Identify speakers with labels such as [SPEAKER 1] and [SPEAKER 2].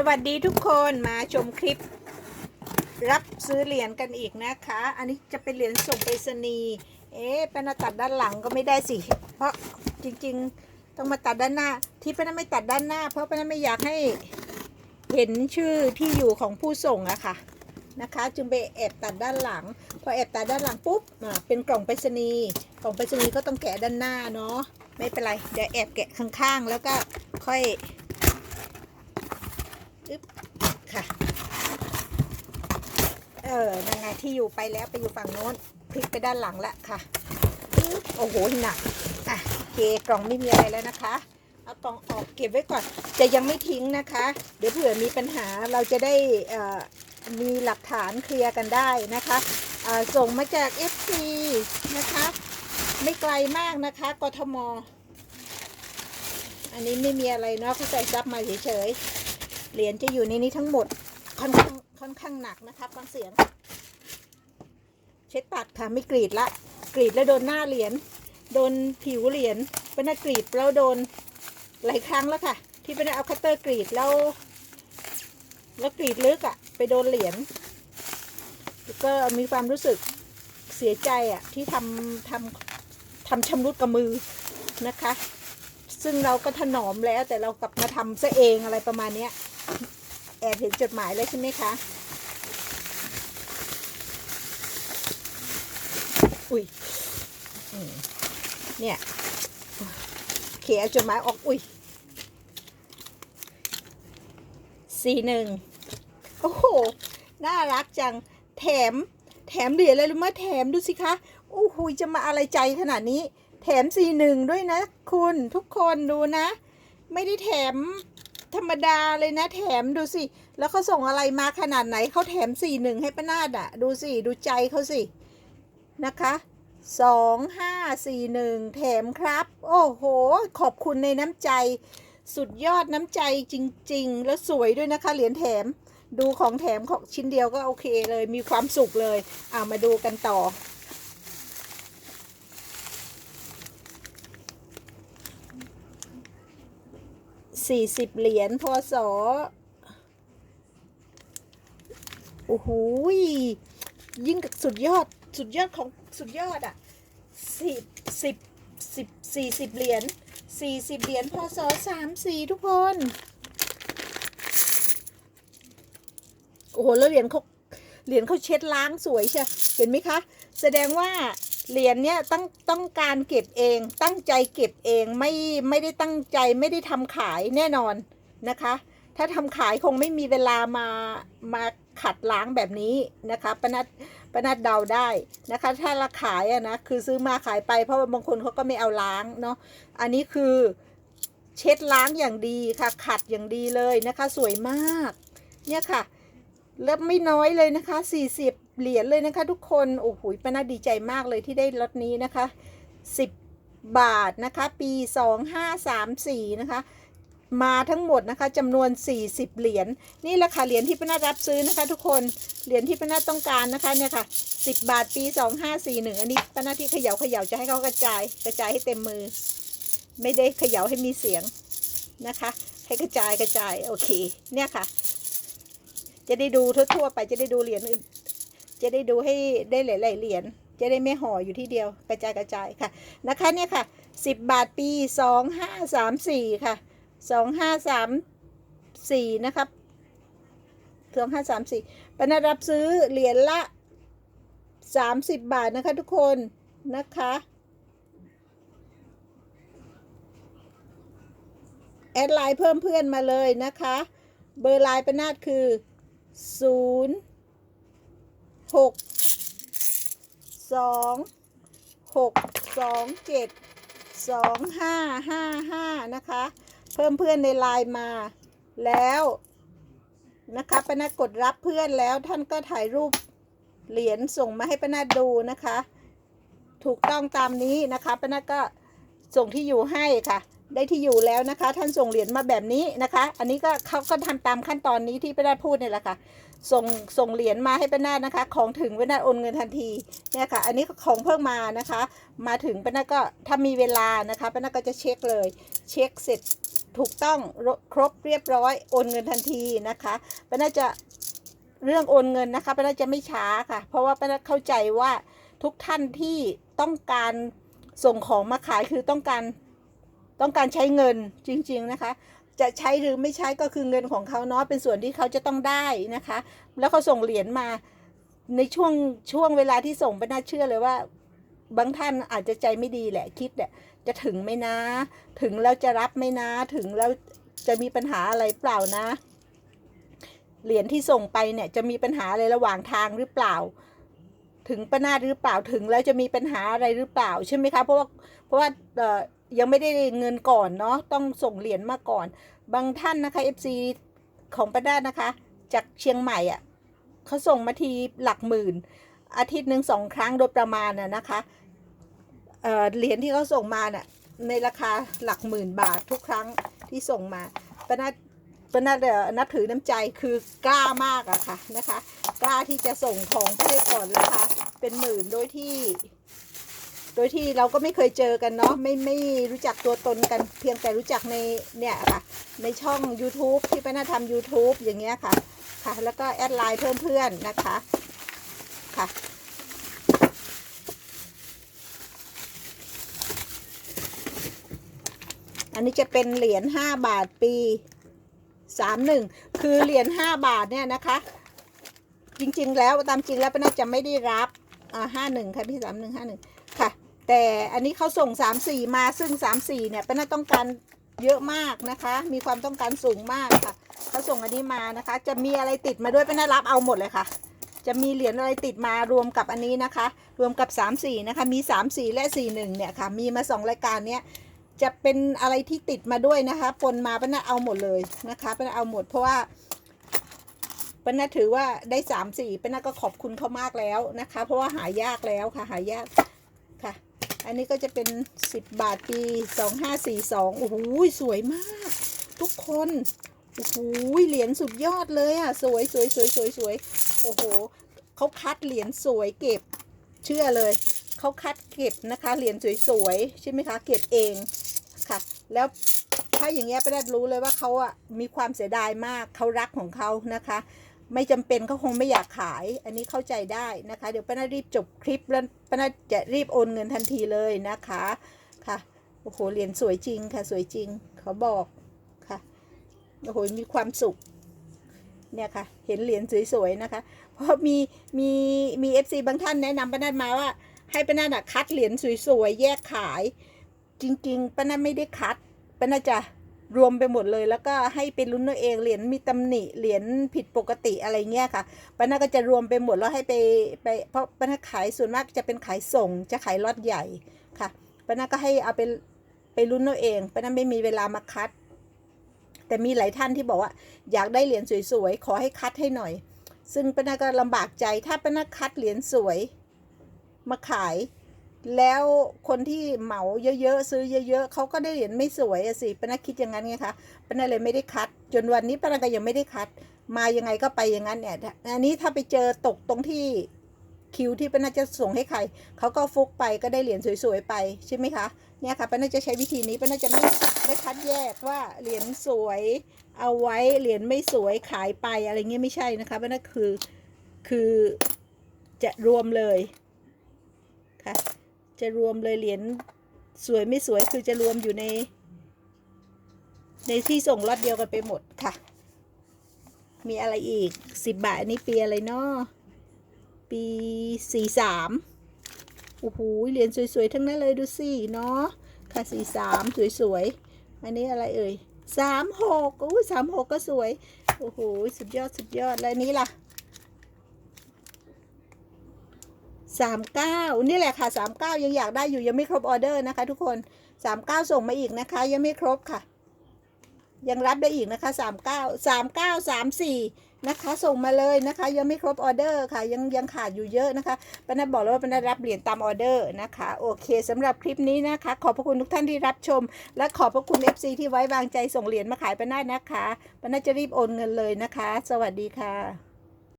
[SPEAKER 1] สวัสดีทุกคนมาชมคลิป รับซื้อเหรียญกันอีกนะคะ อันนี้จะเป็นเหรียญส่งไปรษณีย์เอ๊ะเป็นาตัดด้านหลังก็ไม่ได้สิ เพราะจริงๆต้องมาตัดด้านหน้า ที่เป็นไม่ตัดด้านหน้า เพราะเป็นไม่อยากให้เห็นชื่อที่อยู่ของผู้ส่งอะค่ะนะคะ จึงไปแอบตัดด้านหลัง พอแอบตัดด้านหลังปุ๊บอ่าเป็นกล่องไปรษณีย์กล่องไปรษณีย์ก็ต้องแกะด้านหน้าเนาะไม่เป็นไรเดี๋ยวแอบแกะข้างๆ แล้วก็ค่อย ค่ะ เออนั่นไงที่อยู่ไปแล้วไปอยู่ฝั่งโน้นพลิกไปด้านหลังละค่ะโอ้โหหนักอะโอเคกล่องไม่มีอะไรแล้วนะคะ เอากล่องออกเก็บไว้ก่อน จะยังไม่ทิ้งนะคะ เดี๋ยวเผื่อมีปัญหาเราจะได้มีหลักฐานเคลียร์กันได้นะคะส่งมาจาก FC นะคะ ไม่ไกลมากนะคะ กทม อันนี้ไม่มีอะไรเนาะเขาใส่ซับมาเฉยๆ เหรียญจะอยู่ในนี้ทั้งหมดค่อนข้าง ค่อนข้างหนักนะคะฟังเสียง เช็ดตัดค่ะไม่กรีดละ กรีดแล้วโดนหน้าเหรียญโดนผิวเหรียญเป็นหน้ากรีดแล้วโดนหลายครั้งแล้วค่ะ ที่เป็นเอาคัตเตอร์กรีดแล้ว แล้วกรีดลึกอะ่ะ ไปโดนเหรียญก็มีความรู้สึกเสียใจอะ่ะที่ทำทำทำชำรุดกับมือนะคะ ซึ่งเราก็ถนอมแล้วแต่เรากลับมาทำซะเองอะไรประมาณเนี้ย อบเห็นจดหมายเลยใช่ไหมคะ อุ้ยเนี่ยเขียจดหมายออก อุ้ยสี่หนึ่งโอ้โห น่ารักจัง แถม แถมเหรียญอะไรรู้ไหมแถมดูสิคะ โอ้โห จะมาอะไรใจขนาดนี้ แถมสี่หนึ่งด้วยนะ คุณทุกคนดูนะ ไม่ได้แถม ธรรมดาเลยนะแถมดูสิ แล้วเขาส่งอะไรมาขนาดไหนเขาแถมสี่หนึ่งให้ป้านาดอะดูสิ ดูใจเขาสิ นะคะสองห้าสี่หนึ่งแถมครับ โอ้โห ขอบคุณในน้ำใจ สุดยอดน้ำใจจริง ๆ แล้วสวยด้วยนะคะ เหรียญแถมดูของแถมของชิ้นเดียวก็โอเคเลยมีความสุขเลย อ่ามาดูกันต่อ สี่สิบเหรียญพศโอ้โหยิ่งกับสุดยอดสุดยอดของสุดยอดอะสิบสิบสิบสี่สิบเหรียญสี่สิบเหรียญพศสามสี่ทุกคน โอ้โห แล้วเหรียญเขาเหรียญเขาเช็ดล้างสวยใช่เห็นไหมคะ แสดงว่า เหรียญเนี้ยต้องต้องการเก็บเองตั้งใจเก็บเองไม่ไม่ได้ตั้งใจไม่ได้ทำขายแน่นอนนะคะ ถ้าทำขายคงไม่มีเวลามามาขัดล้างแบบนี้นะคะปนัดปนัดเดาได้นะคะ ถ้าเราขายอะนะคือซื้อมาขายไปเพราะว่าบางคนเขาก็ไม่เอาล้างเนาะอันนี้คือเช็ดล้างอย่างดีค่ะ ขัดอย่างดีเลยนะคะ สวยมาก เนี่ยค่ะแล้วไม่น้อยเลยนะคะ 40 เหรียญเลยนะคะ ทุกคนโอ้โหป้าน่าดีใจมากเลยที่ได้รถนี้นะคะ 10 บาทนะคะ ปี 2534 นะคะ มาทั้งหมดนะคะจำนวน 40 เหรียญนี่แหละค่ะเหรียญที่ป้าน่ารับซื้อนะคะ ทุกคนเหรียญที่ป้าน่าต้องการนะคะเนี่ยค่ะ 10 บาทปี 2541 อันนี้ป้าน่าที่เขย่าเขย่าจะให้เขากระจายกระจายให้เต็มมือ ไม่ได้เขย่าให้มีเสียงนะคะ ให้กระจายกระจายโอเคเนี่ยค่ะจะได้ดูทั่วๆไปจะได้ดูเหรียญอื่น จะได้ดูให้ได้หลายๆเหรียญจะได้ไม่ห่ออยู่ที่เดียวกระจายกระจายค่ะนะคะเนี่ยค่ะสิบบาทปีสองห้าสามสี่ค่ะสองห้าสามสี่นะครับสองห้าสามสี่ปนัดรับซื้อเหรียญละสามสิบบาทนะคะทุกคนนะคะแอดไลน์เพิ่มเพื่อนมาเลยนะคะ เบอร์ไลน์ปนาดคือศูนย์ หกสองหกสองเจ็ดสองห้าห้าห้านะคะ เพิ่มเพื่อนในไลน์มาแล้วนะคะป้านาดกดรับเพื่อนแล้วท่านก็ถ่ายรูปเหรียญส่งมาให้ป้านาดดูนะคะ ถูกต้องตามนี้นะคะป้านาดก็ส่งที่อยู่ให้ค่ะ ได้ที่อยู่แล้วนะคะ ท่านส่งเหรียญมาแบบนี้นะคะ อันนี้ก็เขาก็ทำตามขั้นตอนนี้ที่ป้านาดพูดนี่แหละค่ะ ส่งส่งเหรียญมาให้ป้านาดนะคะ ของถึงป้านาดโอนเงินทันทีเนี่ยค่ะ อันนี้ของเพิ่งมานะคะ มาถึงป้านาดก็ถ้ามีเวลานะคะป้านาดก็จะเช็คเลย เช็คเสร็จถูกต้องครบเรียบร้อยโอนเงินทันทีนะคะป้าน่าจะเรื่องโอนเงินนะคะป้าน่าจะไม่ช้าค่ะ เพราะว่าป้าน่าเข้าใจว่าทุกท่านที่ต้องการส่งของมาขายคือต้องการต้องการใช้เงินจริง ๆ นะคะ จะใช้หรือไม่ใช้ก็คือเงินของเขาเนาะเป็นส่วนที่เขาจะต้องได้นะคะ แล้วเขาส่งเหรียญมาในช่วงช่วงเวลาที่ส่งไปน่าเชื่อเลยว่า บางท่านอาจจะใจไม่ดีแหละคิดเนี่ยจะถึงไหมนะ ถึงแล้วจะรับไหมนะ ถึงแล้วจะมีปัญหาอะไรเปล่านะ เหรียญที่ส่งไปเนี่ยจะมีปัญหาอะไรระหว่างทางหรือเปล่า ถึงประนาถหรือเปล่าถึงแล้วจะมีปัญหาอะไรหรือเปล่าใช่ไหมคะเพราะว่าเพราะว่า ยังไม่ได้เงินก่อนเนาะต้องส่งเหรียญมาก่อน บางท่านนะคะ FC ของประนานะคะ จากเชียงใหม่อะ่ะเขาส่งมาทีหลักหมื่น อาทิตย์หนึ่งสองครั้งโดยประมาณน่ะนะคะเหรียญที่เขาส่งมาน่ะในราคาหลักหมื่นบาททุกครั้งที่ส่งมาปนัดปนัดเอ่อนับถือน้ำใจคือกล้ามากอะค่ะนะคะ กล้าที่จะส่งของไปให้ก่อนราคาเป็นหมื่นโดยที่ โดยที่เราก็ไม่เคยเจอกันเนาะไม่ไม่รู้จักตัวตนกันเพียงแต่รู้จักในเนี่ยค่ะ ในช่อง YouTube ที่ป้านาทำ YouTube อย่างเงี้ยค่ะค่ะ แล้วก็แอดไลน์เพิ่มเพื่อนนะคะค่ะอันนี้จะเป็นเหรียญ5บาทปี 31 คือเหรียญ5บาทเนี่ยนะคะ จริงๆแล้วตามจริงแล้วป้าน่าจะไม่ได้รับอ่าห้าหนึ่งค่ะพี่สามหนึ่งห้าหนึ่ง แต่อันนี้เขาส่งสามสี่มาซึ่งสามสี่เนี่ยป้าน่าต้องการเยอะมากนะคะ มีความต้องการสูงมากค่ะเขาส่งอันนี้มานะคะ จะมีอะไรติดมาด้วยป้าน่ารับเอาหมดเลยค่ะ จะมีเหรียญอะไรติดมารวมกับอันนี้นะคะ รวมกับ 3 4 นะคะ มี 3 4 และ 4 1 เนี่ยค่ะ มีมา 2 รายการเนี้ยจะเป็นอะไรที่ติดมาด้วยนะคะปนมาป้าน่าเอาหมดเลยนะคะป้าน่าเอาหมดเพราะว่าป้าน่าถือว่าได้สามสี่ป้าน่าก็ขอบคุณเขามากแล้วนะคะ เพราะว่าหายากแล้วค่ะหายากค่ะ อันนี้ก็จะเป็น 10 บาทปี 2542 โอ้โหสวยมาก ทุกคน โอ้โหเหรียญสุดยอดเลยอะ สวยสวยสวยสวยสวยโอ้โหเขาคัดเหรียญสวยเก็บ เชื่อเลย เขาคัดเก็บนะคะเหรียญสวยๆ ใช่ไหมคะ เก็บเองค่ะ แล้วถ้าอย่างเงี้ยไป้าแดดรู้เลยว่าเขาอะมีความเสียดายมากเขารักของเขานะคะ ไม่จำเป็นเขาคงไม่อยากขาย อันนี้เข้าใจได้นะคะ เดี๋ยวป้าแดดรีบจบคลิปแล้วป้าแดดจะรีบโอนเงินทันทีเลยนะคะค่ะโอ้โหเหรียญสวยจริงค่ะ สวยจริงเขาบอกค่ะโอ้โหมีความสุขเนี่ยค่ะ เห็นเหรียญสวยๆนะคะ เพราะมีมีมีเอฟซีบางท่านแนะนำป้านัดมาว่า ให้ป้านัดอะคัดเหรียญสวยๆแยกขาย จริง ๆป้านัดไม่ได้คัดป้านัดจะ รวมไปหมดเลย แล้วก็ให้เป็นรุ่นตัวเองเหรียญมีตำหนิเหรียญผิดปกติอะไรเงี้ยค่ะป้านัดก็จะรวมไปหมดแล้วให้ไปไปเพราะป้านัดขายส่วนมากจะเป็นขายส่งจะขายล็อตใหญ่ค่ะป้านัดก็ให้เอาไปไปรุ่นตัวเองป้านัดไม่มีเวลามาคัด แต่มีหลายท่านที่บอกว่า อยากได้เหรียญสวยๆขอให้คัดให้หน่อย ซึ่งป้านาก็ลำบากใจถ้าป้านาคัดเหรียญสวยมาขาย แล้วคนที่เหมาเยอะๆซื้อเยอะ ๆเขาก็ได้เหรียญไม่สวยอะสิป้านาคิดอย่างนั้นไงคะป้านาเลยไม่ได้คัด จนวันนี้ป้านาก็ยังไม่ได้คัด มายังไงก็ไปอย่างนั้นเนี่ยอันนี้ถ้าไปเจอตกตรงที่คิวที่ป้านาจะส่งให้ใคร เขาก็ฟุกไปก็ได้เหรียญสวยๆไปใช่ไหมคะ เนี่ยค่ะป้านาจะใช้วิธีนี้ป้านาจะไม่ไม่คัดแยกว่าเหรียญสวยเอาไว้เหรียญไม่สวยขายไปอะไรเงี้ยไม่ใช่นะคะป้านาคือคือจะรวมเลยค่ะ จะรวมเลยเหรียญสวยไม่สวยคือจะรวมอยู่ใน ในที่ส่งล็อตเดียวกันไปหมดค่ะ มีอะไรอีกสิบบาทอันนี้ปีอะไรเนาะปีสี่สามโอ้โหเหรียญสวยๆ ทั้งนั้นเลยดูสิเนาะค่ะสี่สามสวยๆ อันนี้อะไรเอ่ยสามหกโอ้ยสามหกก็สวย โอ้โห สุดยอด สุดยอด แล้วอันนี้ล่ะ สามเก้านี่แหละค่ะสามเก้ายังอยากได้อยู่ยังไม่ครบออเดอร์นะคะ ทุกคนสามเก้าส่งมาอีกนะคะ ยังไม่ครบค่ะ ยังรับได้อีกนะคะสามเก้าสามเก้าสามสี่นะคะ ส่งมาเลยนะคะ ยังไม่ครบออเดอร์ค่ะ ยังยังขาดอยู่เยอะนะคะปนัดบอกแล้วว่าปนัดรับเหรียญตามออเดอร์นะคะ โอเคสำหรับคลิปนี้นะคะ ขอบพระคุณทุกท่านที่รับชม และขอบพระคุณ FC ที่ไว้วางใจส่งเหรียญมาขายปนัดนะคะปนัดจะรีบโอนเงินเลยนะคะ สวัสดีค่ะ